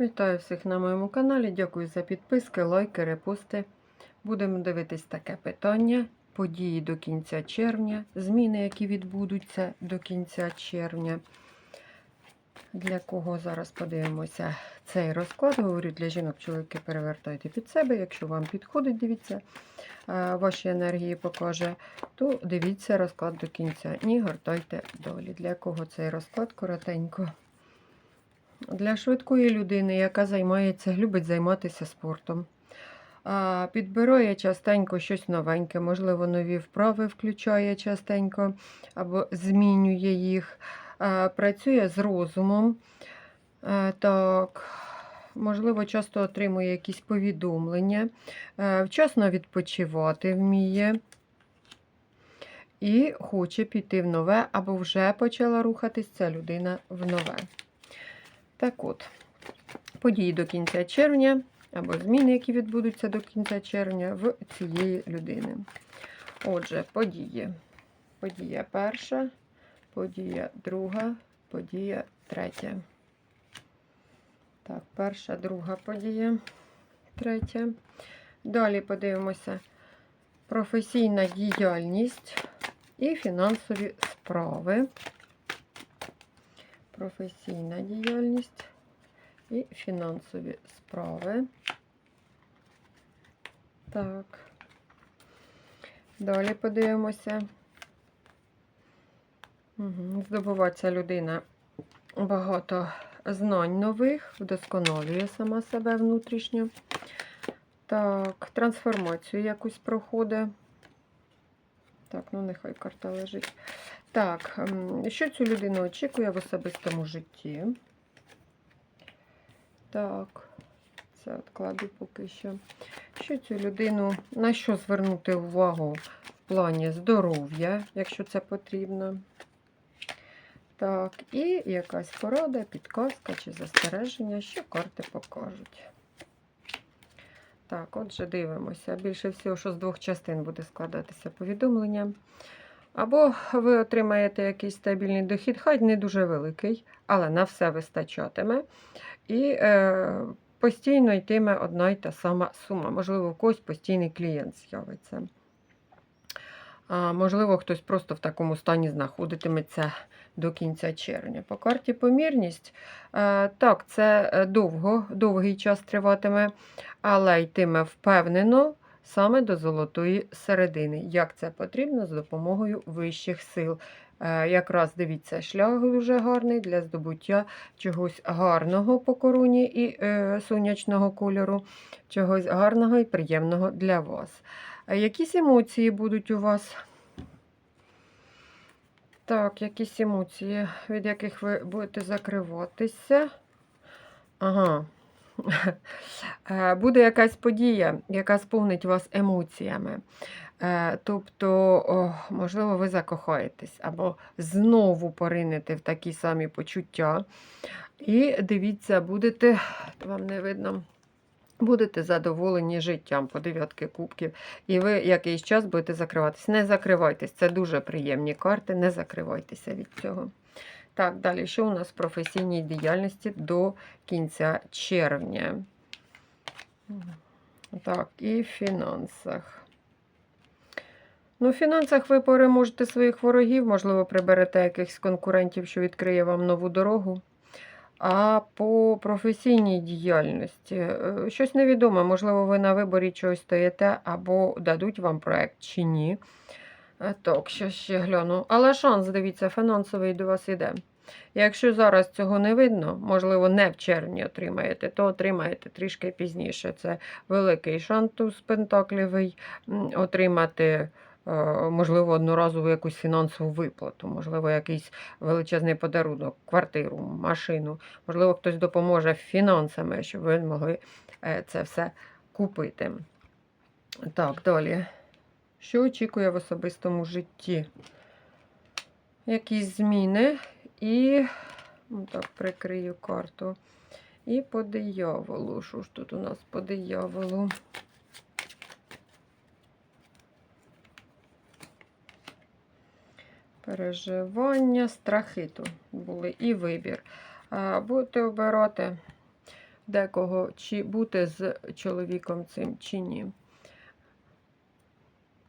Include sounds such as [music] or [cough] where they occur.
Вітаю всіх на моєму каналі. Дякую за підписки, лайки, репости. Будемо дивитись таке питання. Події до кінця червня, зміни, які відбудуться до кінця червня. Для кого зараз подивимося цей розклад. Говорю для жінок, чоловіки перевертайте під себе. Якщо вам підходить, дивіться, ваші енергії покаже, то дивіться розклад до кінця. Ні, гортайте долі. Для кого цей розклад коротенько. Для швидкої людини, яка займається, любить займатися спортом. А, Підбирає частенько щось новеньке, можливо, нові вправи включає частенько або змінює їх. Працює з розумом. Так, можливо, часто отримує якісь повідомлення, вчасно відпочивати вміє. І хоче піти в нове, або вже почала рухатись ця людина в нове. Так от, події до кінця червня, або зміни, які відбудуться до кінця червня в цієї людини. Отже, події. Подія перша, подія друга, подія третя. Так, перша, друга подія, третя. Далі подивимося професійна діяльність і фінансові справи професійна діяльність і фінансові справи. Так. Далі подивимося. Угу. Здобувається людина багато знань нових, вдосконалює сама себе внутрішньо. Так, трансформацію якусь проходить. Так, ну нехай карта лежить. Так, ем, що цю людину очікує в особистому житті? Так, це відкладу поки що. Що цю людину, на що звернути увагу в плані здоров'я, якщо це потрібно? Так, і якась порада, підказка чи застереження, що карти покажуть. Так, отже, дивимося. Більше всього, що з двох частин буде складатися повідомлення. Або ви отримаєте якийсь стабільний дохід, хай не дуже великий, але на все вистачатиме. І е, постійно йтиме одна й та сама сума. Можливо, у когось постійний клієнт з'явиться. А, можливо, хтось просто в такому стані знаходитиметься до кінця червня. По карті помірність, е, так, це е, довго, довгий час триватиме, але йтиме впевнено саме до золотої середини. Як це потрібно з допомогою вищих сил. Е, Якраз дивіться, шлях дуже гарний для здобуття чогось гарного по короні і е, сонячного кольору, чогось гарного і приємного для вас. Якісь емоції будуть у вас? Так, якісь емоції, від яких ви будете закриватися. Ага. [laughs] Е, Буде якась подія, яка сповнить вас емоціями. Е, Тобто, можливо, ви закохаєтесь або знову поринете в такі самі почуття. І дивіться, будете, вам не видно, будете задоволені життям по дев'ятки кубків. І ви якийсь час будете закриватись. Не закривайтесь, це дуже приємні карти, не закривайтеся від цього. Так, далі, що у нас в професійній діяльності до кінця червня? Так, і в фінансах. Ну, в фінансах ви переможете своїх ворогів, можливо, приберете якихось конкурентів, що відкриє вам нову дорогу. А по професійній діяльності е, щось невідоме, можливо, ви на виборі чогось стоїте, або дадуть вам проект чи ні. Е, Так, що ще гляну. Але шанс, дивіться, фінансовий до вас іде. Якщо зараз цього не видно, можливо, не в червні отримаєте, то отримаєте трішки пізніше. Це великий шанс туз пентаклівий отримати, е, можливо, одноразову якусь фінансову виплату, можливо, якийсь величезний подарунок, квартиру, машину. Можливо, хтось допоможе фінансами, щоб ви могли е, це все купити. Так, далі. Що очікує в особистому житті? Якісь зміни і ну, так, прикрию карту. І по дияволу. Що ж тут у нас по дияволу? Переживання, страхи тут були і вибір. Будете обирати декого, чи бути з чоловіком цим, чи ні.